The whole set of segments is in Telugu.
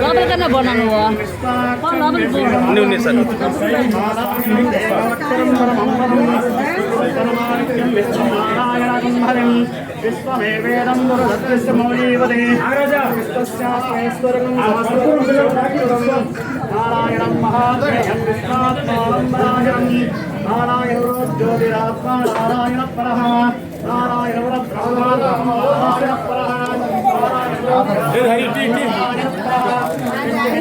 లోపలికన్నా పోనా నువ్వు? లోపలికి పో. విశ్వమేవేదం గురుదత్తిశ్చ మౌళీవదే విశ్వశాస్త్రేశ్వరం నారాయణం మహాదేయం విశ్వాత్మానం నారాయణం నారాయణ జ్యోతిరాత్మా నారాయణ పరః నారాయణ బ్రహ్మా నారాయణ పరః మహారాజ్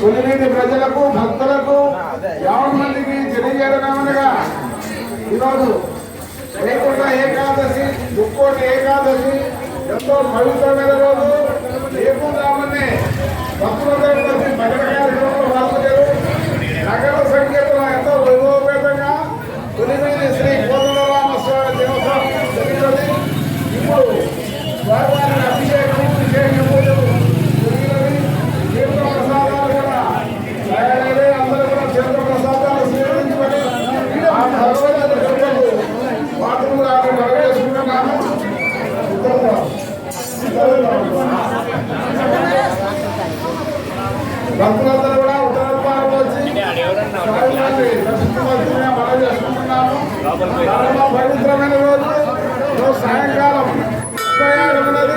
కొన్నిటి ప్రజలకు భక్తులకు యావన్ మందికి తెలియజేయడమనగా ఈరోజు వైకుంఠ ఏకాదశి ముక్కోటి ఏకాదశి ఎంతో పవిత్రమైన రోజు. లేకుండామనే భక్తులు భక్తులందరూ కూడా ఉత్తరాలు వచ్చి మనం చేసుకుంటున్నాము పవిత్రమైన రోజు. సాయంకాలం ఉపయాగం ఉన్నది.